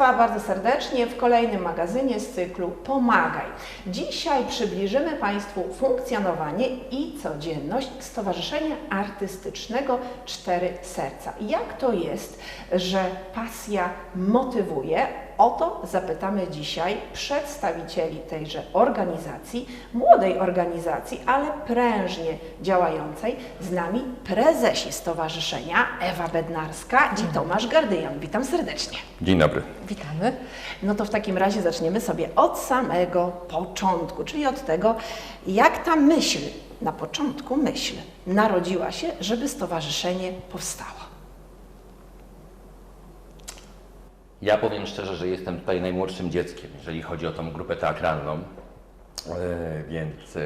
Państwa bardzo serdecznie w kolejnym magazynie z cyklu Pomagaj. Dzisiaj przybliżymy Państwu funkcjonowanie i codzienność Stowarzyszenia Artystycznego Cztery Serca. Jak to jest, że pasja motywuje? O to zapytamy dzisiaj przedstawicieli tejże organizacji, młodej organizacji, ale prężnie działającej. Z nami prezesi stowarzyszenia Ewa Bednarska i Tomasz Gardyjan. Witam serdecznie. Dzień dobry. Witamy. No to w takim razie zaczniemy sobie od samego początku, czyli od tego, jak ta myśl, na początku myśl, narodziła się, żeby stowarzyszenie powstało. Ja powiem szczerze, że jestem tutaj najmłodszym dzieckiem, jeżeli chodzi o tą grupę teatralną. E, Więc e,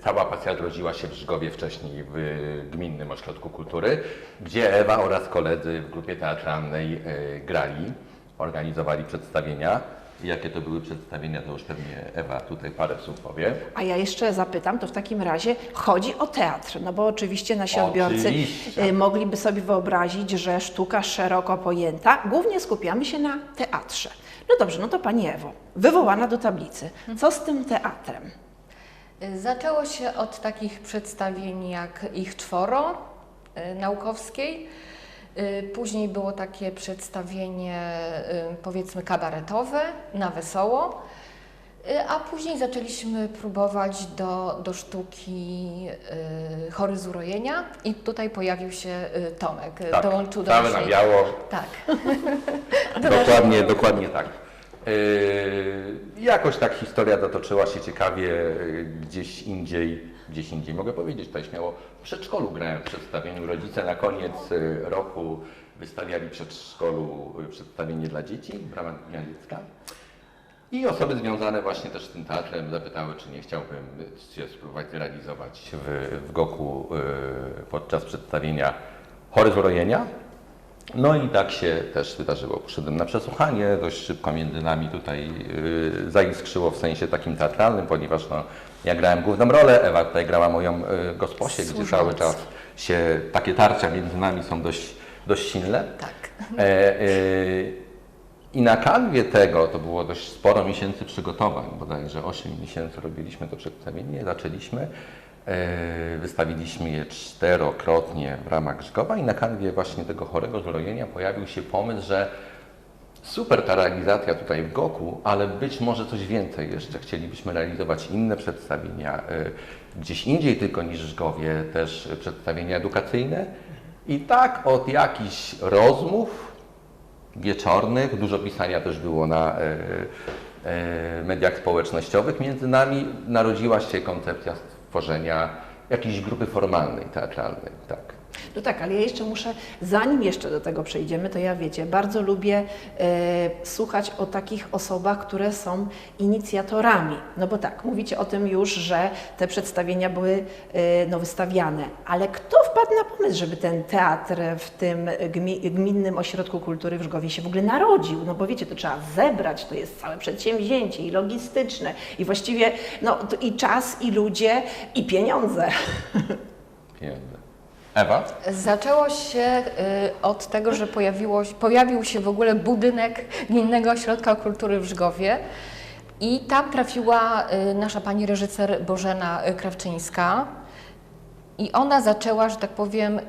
cała pasja rodziła się w Żgowie wcześniej w Gminnym Ośrodku Kultury, gdzie Ewa oraz koledzy w grupie teatralnej e, grali, organizowali przedstawienia. Jakie to były przedstawienia, to już pewnie Ewa tutaj parę słów powie. A ja jeszcze zapytam, to w takim razie chodzi o teatr, no bo oczywiście nasi odbiorcy Oczywiście. y, mogliby sobie wyobrazić, że sztuka szeroko pojęta, głównie skupiamy się na teatrze. No dobrze, no to Pani Ewo, wywołana do tablicy, co z tym teatrem? Zaczęło się od takich przedstawień jak Ich czworo y, naukowskiej. Y, Później było takie przedstawienie y, powiedzmy kabaretowe na wesoło. Y, A później zaczęliśmy próbować do, do sztuki y, chory z urojenia i tutaj pojawił się y, Tomek. y, dołączył do cały na naszej- biało, Tak. Dokładnie, dokładnie tak. Yy, jakoś tak historia zatoczyła się ciekawie yy, gdzieś indziej, gdzieś indziej. Mogę powiedzieć tutaj śmiało, w przedszkolu grałem w przedstawieniu. Rodzice na koniec yy, roku wystawiali w przedszkolu przedstawienie dla dzieci w ramach Dnia Dziecka. I osoby związane właśnie też z tym teatrem zapytały, czy nie chciałbym się spróbować zrealizować w, w Goku podczas przedstawienia Chory z. No i tak się też wydarzyło. Poszedłem na przesłuchanie, dość szybko między nami tutaj yy, zaiskrzyło w sensie takim teatralnym, ponieważ no, ja grałem główną rolę, Ewa tutaj grała moją yy, gosposię, gdzie cały czas się takie tarcia między nami są dość, dość silne. Tak. E, e, I na kanwie tego to było dość sporo miesięcy przygotowań, bodajże 8 miesięcy robiliśmy to przedstawienie, zaczęliśmy. E, Wystawiliśmy je czterokrotnie w ramach Żgowa i na kanwie właśnie tego chorego zrojenia pojawił się pomysł, że super ta realizacja tutaj w Goku, ale być może coś więcej jeszcze. Chcielibyśmy realizować inne przedstawienia, e, gdzieś indziej tylko niż w Żgowie, też przedstawienia edukacyjne. I tak od jakichś rozmów wieczornych, dużo pisania też było na e, mediach społecznościowych między nami, narodziła się koncepcja stworzenia jakiejś grupy formalnej, teatralnej. Tak. No tak, ale ja jeszcze muszę, zanim jeszcze do tego przejdziemy, to ja wiecie, bardzo lubię e, słuchać o takich osobach, które są inicjatorami. No bo tak, mówicie o tym już, że te przedstawienia były e, no, wystawiane, ale kto wpadł na pomysł, żeby ten teatr w tym gmi, gminnym ośrodku kultury w Żgowie się w ogóle narodził? No bo wiecie, to trzeba zebrać, to jest całe przedsięwzięcie i logistyczne i właściwie no, i czas, i ludzie, i pieniądze. Pieniądze. Ewa? Zaczęło się y, od tego, że pojawiło, pojawił się w ogóle budynek Gminnego Ośrodka Kultury w Żgowie i tam trafiła y, nasza pani reżyser Bożena Krawczyńska i ona zaczęła, że tak powiem, y,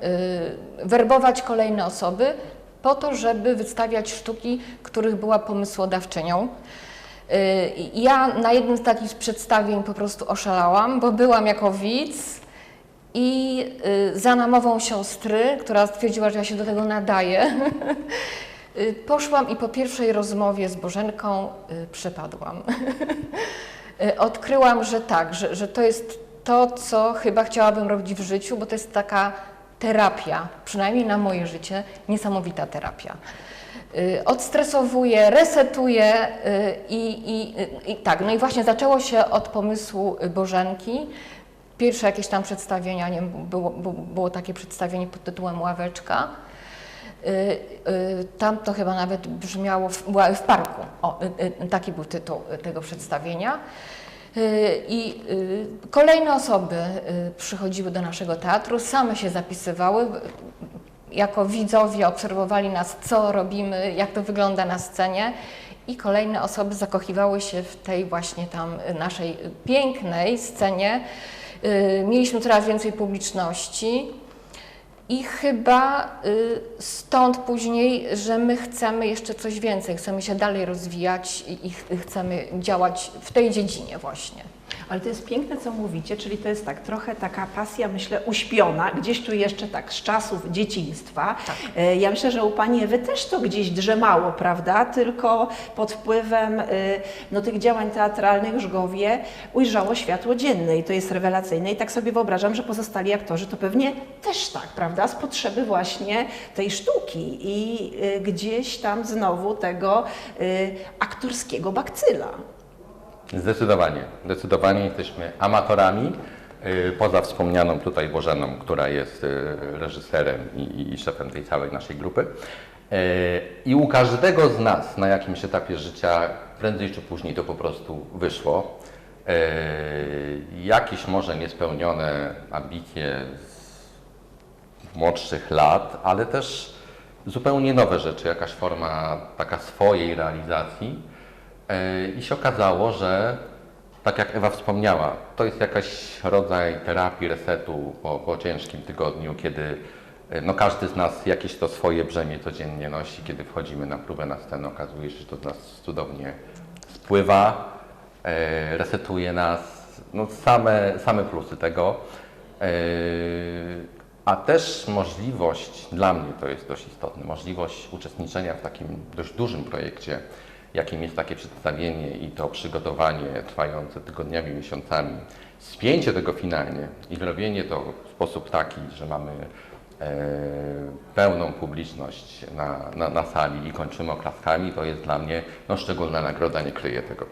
werbować kolejne osoby po to, żeby wystawiać sztuki, których była pomysłodawczynią. Ja na jednym z takich przedstawień po prostu oszalałam, bo byłam jako widz i y, za namową siostry, która stwierdziła, że ja się do tego nadaję, y, poszłam i po pierwszej rozmowie z Bożenką y, przepadłam. Odkryłam, że tak, że, że to jest to, co chyba chciałabym robić w życiu, bo to jest taka terapia, przynajmniej na moje życie, niesamowita terapia. Odstresowuje, resetuje i, i, i, tak. No i właśnie zaczęło się od pomysłu Bożenki. Pierwsze jakieś tam przedstawienia, nie było, było, takie przedstawienie pod tytułem Ławeczka. Y, y, Tam to chyba nawet brzmiało w, w parku. O, y, taki był tytuł tego przedstawienia. I kolejne osoby przychodziły do naszego teatru, same się zapisywały. Jako widzowie obserwowali nas, co robimy, jak to wygląda na scenie i kolejne osoby zakochiwały się w tej właśnie tam naszej pięknej scenie. Y, Mieliśmy coraz więcej publiczności. I chyba y, stąd później, że my chcemy jeszcze coś więcej, chcemy się dalej rozwijać i, i ch- chcemy działać w tej dziedzinie właśnie. Ale to jest piękne, co mówicie, czyli to jest tak trochę taka pasja, myślę, uśpiona, gdzieś tu jeszcze tak z czasów dzieciństwa. E, Ja myślę, że u Pani Ewy też to gdzieś drzemało, prawda? Tylko pod wpływem e, no, tych działań teatralnych w Żgowie ujrzało światło dzienne i to jest rewelacyjne. I tak sobie wyobrażam, że pozostali aktorzy to pewnie też tak, prawda? Z potrzeby właśnie tej sztuki i e, gdzieś tam znowu tego aktorskiego bakcyla. Zdecydowanie. Zdecydowanie jesteśmy amatorami. y, Poza wspomnianą tutaj Bożeną, która jest y, reżyserem i, i szefem tej całej naszej grupy. Y, I u każdego z nas na jakimś etapie życia, prędzej czy później to po prostu wyszło. Jakieś może niespełnione ambicje z młodszych lat, ale też zupełnie nowe rzeczy, jakaś forma taka swojej realizacji. E, I się okazało, że tak jak Ewa wspomniała, to jest jakaś rodzaj terapii, resetu po, po ciężkim tygodniu, kiedy e, no, każdy z nas jakieś to swoje brzemię codziennie nosi. Kiedy wchodzimy na próbę na scenę, okazuje się, że to z nas cudownie spływa, e, resetuje nas. No, same, same plusy tego. E, A też możliwość, dla mnie to jest dość istotne, możliwość uczestniczenia w takim dość dużym projekcie, jakim jest takie przedstawienie i to przygotowanie trwające tygodniami, miesiącami, spięcie tego finalnie i zrobienie to w sposób taki, że mamy e, pełną publiczność na, na, na sali i kończymy oklaskami, to jest dla mnie no, szczególna nagroda, nie kryję tego.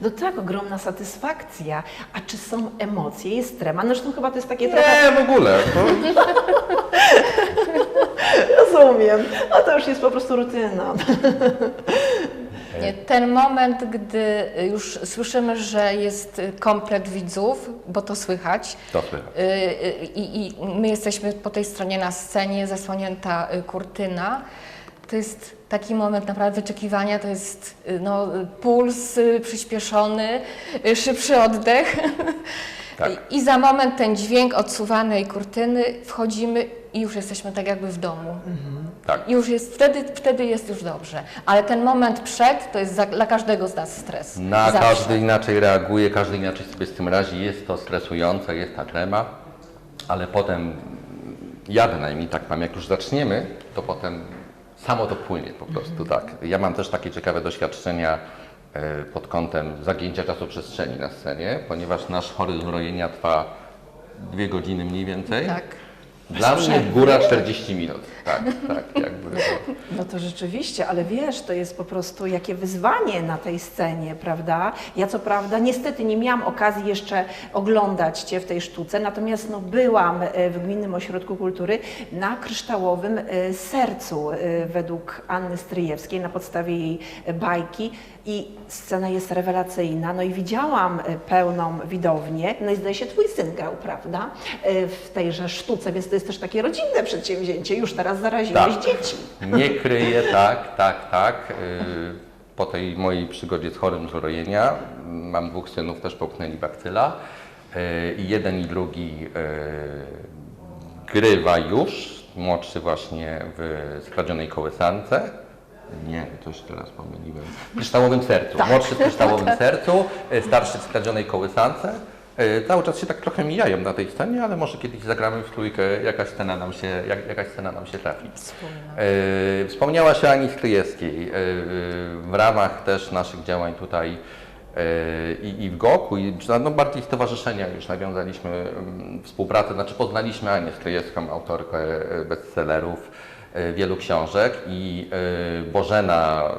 No tak, ogromna satysfakcja. A czy są emocje, jest trema? No zresztą chyba to jest takie trochę... Nie, w ogóle. To, Rozumiem. A to już jest po prostu rutyna. Ten moment, gdy już słyszymy, że jest komplet widzów, bo to słychać, to słychać. y, y, i, i my jesteśmy po tej stronie na scenie, zasłonięta y, kurtyna, to jest taki moment naprawdę wyczekiwania, to jest no, puls przyspieszony, szybszy oddech. Tak. I za moment ten dźwięk odsuwanej kurtyny, wchodzimy i już jesteśmy tak jakby w domu. Tak. Już jest, wtedy, wtedy jest już dobrze. Ale ten moment przed to jest za, dla każdego z nas stres. Na Zawsze. każdy inaczej reaguje, każdy inaczej sobie z tym radzi. Jest to stresujące, jest ta trema, ale potem, ja bynajmniej tak mam, jak już zaczniemy, to potem samo to płynie po prostu, tak. Ja mam też takie ciekawe doświadczenia e, pod kątem zagięcia czasoprzestrzeni na scenie, ponieważ nasz horyzont rojenia trwa dwie godziny mniej więcej. Tak. Dla mnie góra 40 minut. Tak, tak, jakby. To, No to rzeczywiście, ale wiesz, to jest po prostu jakie wyzwanie na tej scenie, prawda? Ja co prawda niestety nie miałam okazji jeszcze oglądać Cię w tej sztuce, natomiast no, byłam e, w Gminnym Ośrodku Kultury na kryształowym e, sercu e, według Anny Stryjewskiej na podstawie jej bajki i scena jest rewelacyjna. No i widziałam pełną widownię, no i zdaje się Twój syn grał, prawda? W tejże sztuce, więc to jest też takie rodzinne przedsięwzięcie. Już teraz zaraziłeś Tak. dzieci. Nie kryję, tak, tak, tak. Yy, Po tej mojej przygodzie z chorym z urojenia mm, mam dwóch synów, też połknęli bakcyla. Yy, I jeden i drugi yy, grywa już. Młodszy właśnie w skradzionej kołysance. Nie, coś teraz pomyliłem. W kryształowym sercu. Młodszy w kryształowym sercu, yy, starszy w skradzionej kołysance. Yy, Cały czas się tak trochę mijają na tej scenie, ale może kiedyś zagramy w trójkę, jakaś scena nam się, jak, jakaś scena nam się trafi. E, Wspomniałaś o Ani Stryjewskiej. E, W ramach też naszych działań tutaj e, i, i w GOK-u, i no bardziej stowarzyszenia już nawiązaliśmy mm, współpracę, znaczy poznaliśmy Anię Stryjewską, autorkę e, bestsellerów, e, wielu książek i e, Bożena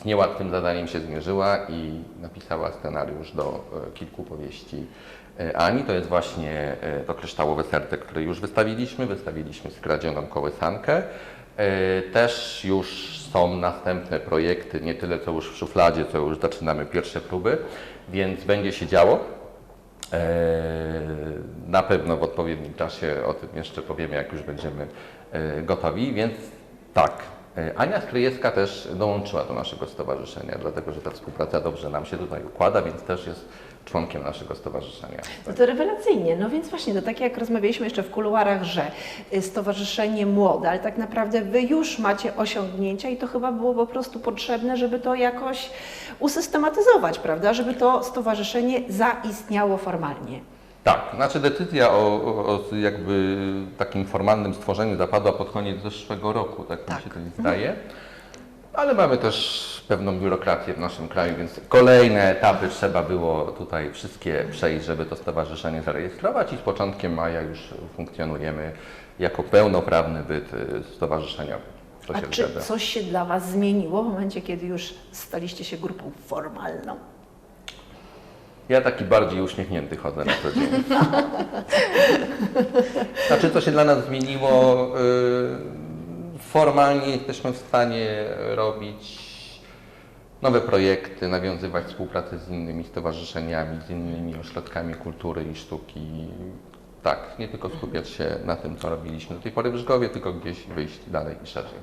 z niełatwym zadaniem się zmierzyła i napisała scenariusz do e, kilku powieści e, Ani. To jest właśnie e, to kryształowe serce, które już wystawiliśmy. Wystawiliśmy skradzioną kołysankę. E, Też już są następne projekty, nie tyle co już w szufladzie, co już zaczynamy pierwsze próby, więc będzie się działo. E, Na pewno w odpowiednim czasie o tym jeszcze powiemy, jak już będziemy e, gotowi, więc tak, E, Ania Stryjewska też dołączyła do naszego stowarzyszenia, dlatego że ta współpraca dobrze nam się tutaj układa, więc też jest członkiem naszego stowarzyszenia. No to rewelacyjnie. No więc właśnie, to tak jak rozmawialiśmy jeszcze w kuluarach, że y, Stowarzyszenie Młode, ale tak naprawdę Wy już macie osiągnięcia i to chyba było po prostu potrzebne, żeby to jakoś usystematyzować, prawda? Żeby to stowarzyszenie zaistniało formalnie. Tak, znaczy decyzja o, o, jakby takim formalnym stworzeniu zapadła pod koniec zeszłego roku, tak, Tak. mi się to zdaje. Ale mamy też pewną biurokrację w naszym kraju, więc kolejne etapy trzeba było tutaj wszystkie przejść, żeby to stowarzyszenie zarejestrować i z początkiem maja już funkcjonujemy jako pełnoprawny byt y, stowarzyszeniowy. To A czy zgadza. coś się dla Was zmieniło w momencie, kiedy już staliście się grupą formalną? Ja taki bardziej uśmiechnięty chodzę na co dzień. Znaczy, co się dla nas zmieniło? y, Formalnie jesteśmy w stanie robić nowe projekty, nawiązywać współpracę z innymi stowarzyszeniami, z innymi ośrodkami kultury i sztuki. Tak, nie tylko skupiać się na tym, co robiliśmy do tej pory w Żgowie, tylko gdzieś wyjść dalej i szerzej.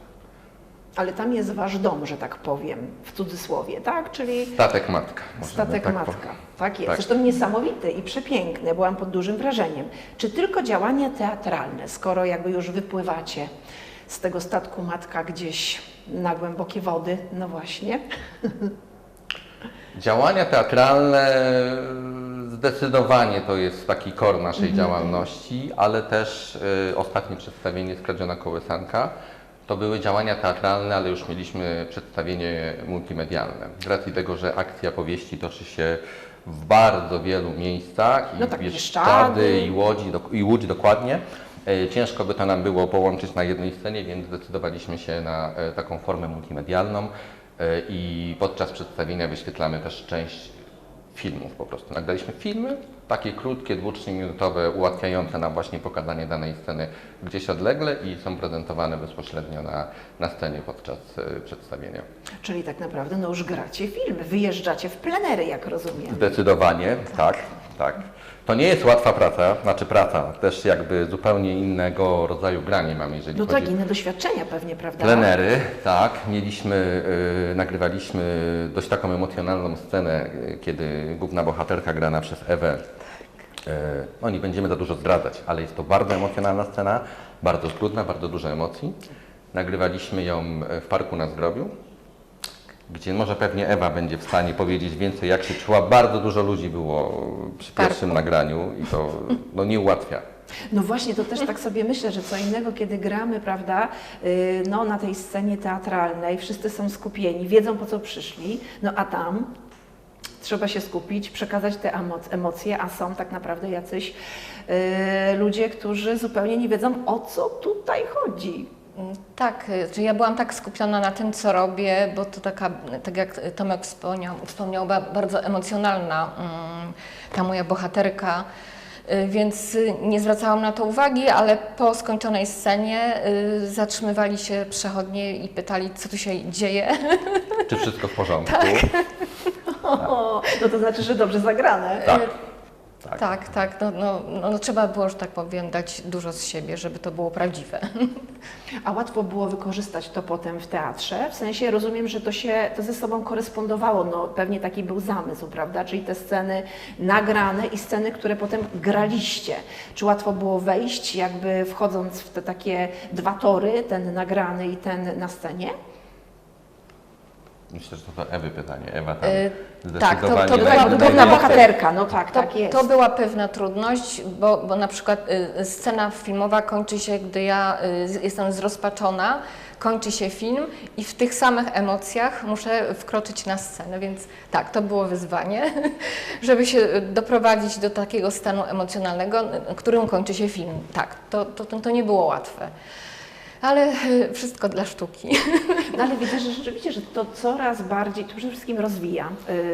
Ale tam jest Wasz dom, że tak powiem, w cudzysłowie, tak? Czyli Statek matka. Statek tak Matka. powiedzieć. Tak jest. Tak. Zresztą niesamowity i przepiękny. Byłam pod dużym wrażeniem. Czy tylko działania teatralne, skoro jakby już wypływacie z tego statku Matka gdzieś na głębokie wody? No właśnie. Działania teatralne zdecydowanie to jest taki kor naszej działalności, ale też y, ostatnie przedstawienie Skradziona Kołysanka to były działania teatralne, ale już mieliśmy przedstawienie multimedialne. Z racji tego, że akcja powieści toczy się w bardzo wielu miejscach i No tak, Bieszczady, i Łodzi, i Łódź dokładnie. E, Ciężko by to nam było połączyć na jednej scenie, więc zdecydowaliśmy się na e, taką formę multimedialną e, i podczas przedstawienia wyświetlamy też część filmów po prostu. Nagraliśmy filmy, takie krótkie, dwu, minutowe, ułatwiające nam właśnie pokazanie danej sceny gdzieś odlegle i są prezentowane bezpośrednio na, na scenie podczas przedstawienia. Czyli tak naprawdę no już gracie filmy, wyjeżdżacie w plenery, jak rozumiem. Zdecydowanie, tak, tak. To nie jest łatwa praca, znaczy praca, też jakby zupełnie innego rodzaju granie mamy, jeżeli No chodzi tak, inne doświadczenia pewnie, prawda? Plenery, tak. Mieliśmy, y, nagrywaliśmy dość taką emocjonalną scenę, y, kiedy główna bohaterka grana przez Ewę. Y, no nie będziemy za dużo zdradzać, ale jest to bardzo emocjonalna scena, bardzo trudna, bardzo dużo emocji. Nagrywaliśmy ją y, w parku na Zdrowiu, gdzie może pewnie Ewa będzie w stanie powiedzieć więcej, jak się czuła. Bardzo dużo ludzi było przy parku. pierwszym nagraniu i to no, nie ułatwia. No właśnie, to też tak sobie myślę, że co innego, kiedy gramy, prawda, yy, no na tej scenie teatralnej, wszyscy są skupieni, wiedzą po co przyszli, no a tam trzeba się skupić, przekazać te emo- emocje, a są tak naprawdę jacyś yy, ludzie, którzy zupełnie nie wiedzą o co tutaj chodzi. Mm, Tak, y, że ja byłam tak skupiona na tym, co robię, bo to taka, tak jak Tomek wspomniał, wspomniał ba- bardzo emocjonalna mm, ta moja bohaterka, y, więc y, nie zwracałam na to uwagi, ale po skończonej scenie y, zatrzymywali się przechodnie i pytali, co tu się dzieje. Czy wszystko w porządku? O, no to znaczy, że dobrze zagrane. Tak. Tak. Tak, tak, no, no, no, no trzeba było, że tak powiem, dać dużo z siebie, żeby to było prawdziwe. A łatwo było wykorzystać to potem w teatrze? W sensie rozumiem, że to się to ze sobą korespondowało, no pewnie taki był zamysł, prawda? Czyli te sceny nagrane i sceny, które potem graliście. Czy łatwo było wejść, jakby wchodząc w te takie dwa tory, ten nagrany i ten na scenie? Myślę, że to do Ewy pytanie. Ewa tam Y, tak, to- to była- to najwięcej- bohaterka, no tak, To, tak jest. to była pewna trudność, bo, bo na przykład y, scena filmowa kończy się, gdy ja y, jestem zrozpaczona, kończy się film i w tych samych emocjach muszę wkroczyć na scenę, więc tak, to było wyzwanie, żeby się doprowadzić do takiego stanu emocjonalnego, którym kończy się film. Tak, to, to, to nie było łatwe. Ale y, wszystko dla sztuki. No ale widzę, że rzeczywiście, że to coraz bardziej, to przede wszystkim rozwija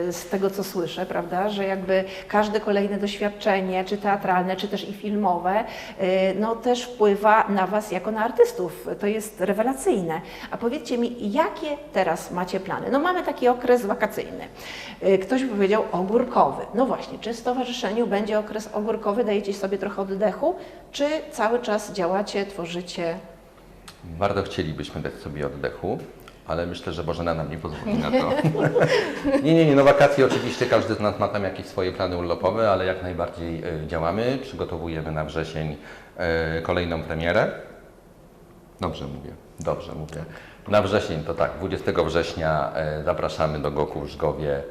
y, z tego, co słyszę, prawda, że jakby każde kolejne doświadczenie, czy teatralne, czy też i filmowe, y, no też wpływa na Was jako na artystów. To jest rewelacyjne. A powiedzcie mi, jakie teraz macie plany? No mamy taki okres wakacyjny. Y, Ktoś by powiedział ogórkowy. No właśnie, czy w stowarzyszeniu będzie okres ogórkowy, dajecie sobie trochę oddechu, czy cały czas działacie, tworzycie? Bardzo chcielibyśmy dać sobie oddechu, ale myślę, że Bożena nam nie pozwoli na to. Nie, nie, nie, no wakacje oczywiście każdy z nas ma tam jakieś swoje plany urlopowe, ale jak najbardziej e, działamy. Przygotowujemy na wrzesień e, kolejną premierę. Dobrze mówię, dobrze mówię. Na wrzesień to tak, 20 września e, zapraszamy do Goku w Żgowie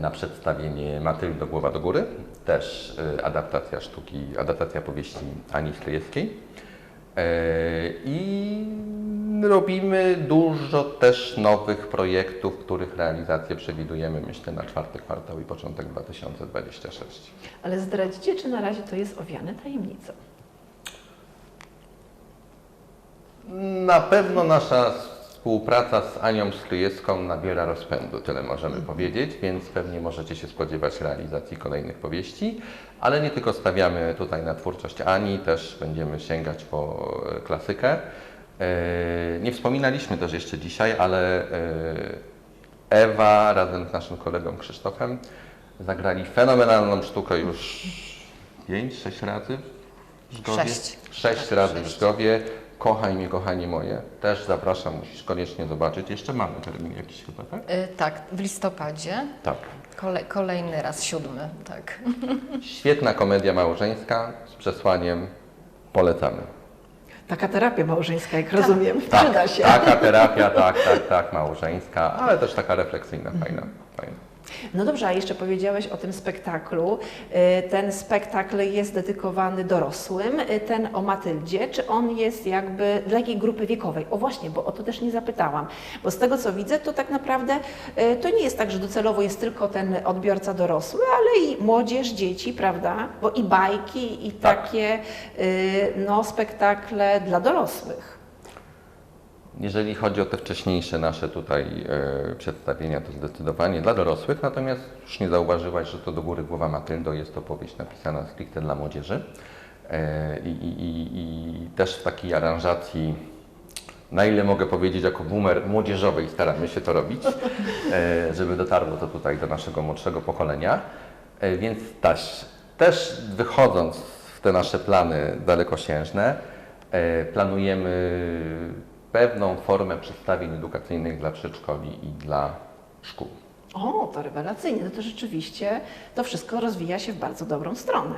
na przedstawienie Matyldo Głowa do Góry. Też adaptacja sztuki, adaptacja powieści Ani Stryjewskiej. E, I robimy dużo też nowych projektów, których realizację przewidujemy, myślę, na czwarty kwartał i początek 2026. Ale zdradzicie, czy na razie to jest owiane tajemnicą? Na pewno nasza współpraca z Anią Stryjewską nabiera rozpędu, tyle możemy powiedzieć, więc pewnie możecie się spodziewać realizacji kolejnych powieści, ale nie tylko stawiamy tutaj na twórczość Ani, też będziemy sięgać po e, klasykę. E, Nie wspominaliśmy też jeszcze dzisiaj, ale e, Ewa razem z naszym kolegą Krzysztofem zagrali fenomenalną sztukę już 5-6 razy w Żgowie. Sześć. Sześć razy w Żgowie. Kochaj mnie, kochani moje. Też zapraszam, musisz koniecznie zobaczyć. Jeszcze mamy termin jakiś chyba, tak? Y, tak, w listopadzie. Tak. Kole, kolejny raz, siódmy, tak. Świetna komedia małżeńska z przesłaniem polecamy. Taka terapia małżeńska, jak rozumiem, Tak, przyda się. taka terapia, tak, tak, tak, małżeńska, ale też taka refleksyjna, fajna, fajna. No dobrze, a jeszcze powiedziałeś o tym spektaklu. Y, Ten spektakl jest dedykowany dorosłym, y, ten o Matyldzie. Czy on jest jakby dla jakiej grupy wiekowej? O właśnie, bo o to też nie zapytałam. Bo z tego co widzę, to tak naprawdę y, to nie jest tak, że docelowo jest tylko ten odbiorca dorosły, ale i młodzież, dzieci, prawda? Bo i bajki, i Tak. takie no, spektakle dla dorosłych. Jeżeli chodzi o te wcześniejsze nasze tutaj e, przedstawienia, to zdecydowanie dla dorosłych, natomiast już nie zauważyłaś, że to do góry głowa Matyldo jest to powieść napisana stricte dla młodzieży. E, i, i, i, też w takiej aranżacji, na ile mogę powiedzieć, jako boomer młodzieżowej staramy się to robić, e, żeby dotarło to tutaj do naszego młodszego pokolenia, e, więc też wychodząc w te nasze plany dalekosiężne, e, planujemy pewną formę przedstawień edukacyjnych dla przedszkoli i dla szkół. O, to rewelacyjnie. No to rzeczywiście to wszystko rozwija się w bardzo dobrą stronę.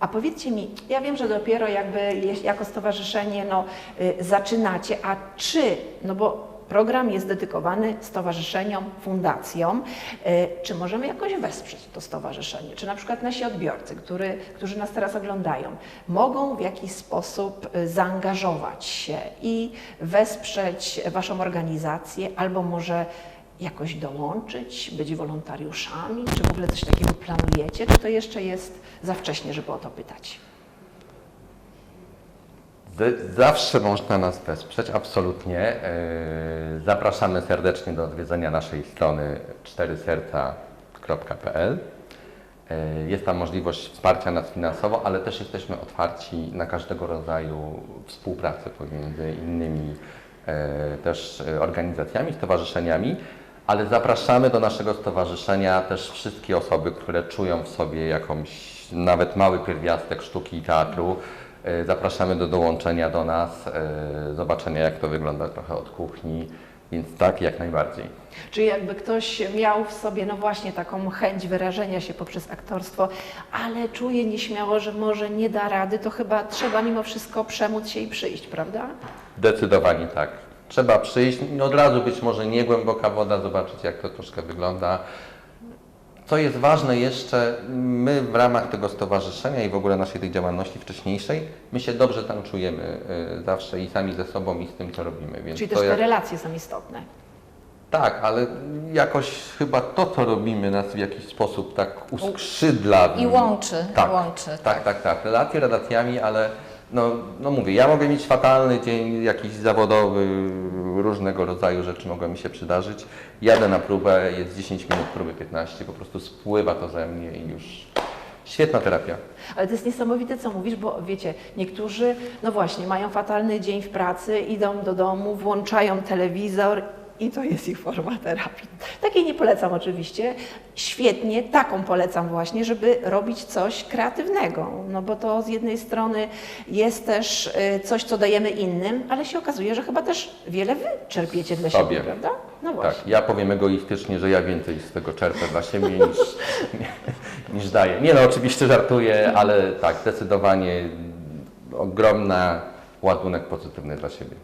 A powiedzcie mi, ja wiem, że dopiero jakby jako stowarzyszenie no, y, zaczynacie, a czy, no bo program jest dedykowany stowarzyszeniom, fundacjom, y, czy możemy jakoś wesprzeć to stowarzyszenie? Czy na przykład nasi odbiorcy, który, którzy nas teraz oglądają, mogą w jakiś sposób y, zaangażować się i wesprzeć Waszą organizację, albo może jakoś dołączyć, być wolontariuszami? Czy w ogóle coś takiego planujecie? Czy to jeszcze jest za wcześnie, żeby o to pytać? Zawsze można nas wesprzeć, absolutnie. Zapraszamy serdecznie do odwiedzenia naszej strony czteryserca.pl. Yy, Jest tam możliwość wsparcia nas finansowo, ale też jesteśmy otwarci na każdego rodzaju współpracę pomiędzy innymi yy, też yy, organizacjami, stowarzyszeniami, ale zapraszamy do naszego stowarzyszenia też wszystkie osoby, które czują w sobie jakąś nawet mały pierwiastek sztuki i teatru. E, Zapraszamy do dołączenia do nas, e, zobaczenia jak to wygląda trochę od kuchni, więc tak, jak najbardziej. Czy jakby ktoś miał w sobie, no właśnie, taką chęć wyrażenia się poprzez aktorstwo, ale czuje nieśmiało, że może nie da rady, to chyba trzeba mimo wszystko przemóc się i przyjść, prawda? Zdecydowanie tak. Trzeba przyjść, od razu być może nie głęboka woda, zobaczyć jak to troszkę wygląda. Co jest ważne jeszcze, my w ramach tego stowarzyszenia i w ogóle naszej tej działalności wcześniejszej, my się dobrze tam czujemy e, zawsze i sami ze sobą i z tym, co robimy. Więc Czyli też te jak- relacje są istotne. Tak, ale jakoś chyba to, co robimy, nas w jakiś sposób tak uskrzydla. I łączy, Tak, łączy. Tak, tak, tak. Relacje relacjami, ale no, no mówię, ja mogę mieć fatalny dzień, jakiś zawodowy, różnego rodzaju rzeczy mogą mi się przydarzyć. Jadę na próbę, jest 10 minut, próby 15, po prostu spływa to ze mnie i już świetna terapia. Ale to jest niesamowite, co mówisz, bo wiecie, niektórzy, no właśnie, mają fatalny dzień w pracy, idą do domu, włączają telewizor i to jest ich forma terapii. Takiej nie polecam oczywiście. Świetnie, taką polecam właśnie, żeby robić coś kreatywnego, no bo to z jednej strony jest też y, coś, co dajemy innym, ale się okazuje, że chyba też wiele wy czerpiecie dla siebie, prawda? No właśnie. Tak, ja powiem egoistycznie, że ja więcej z tego czerpię dla siebie niż, niż daję. Nie no, oczywiście żartuję, ale tak, zdecydowanie ogromna ładunek pozytywny dla siebie.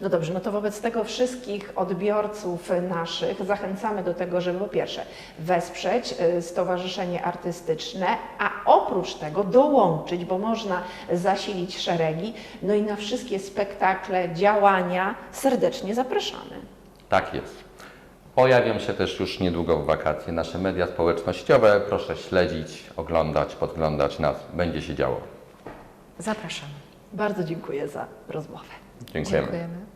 No dobrze, no to wobec tego wszystkich odbiorców naszych zachęcamy do tego, żeby po pierwsze wesprzeć y, Stowarzyszenie Artystyczne, a oprócz tego dołączyć, bo można zasilić szeregi, no i na wszystkie spektakle, działania serdecznie zapraszamy. Tak jest. Pojawią się też już niedługo w wakacje nasze media społecznościowe. Proszę śledzić, oglądać, podglądać nas. Będzie się działo. Zapraszamy. Bardzo dziękuję za rozmowę. Dziękujemy. Dziękujemy.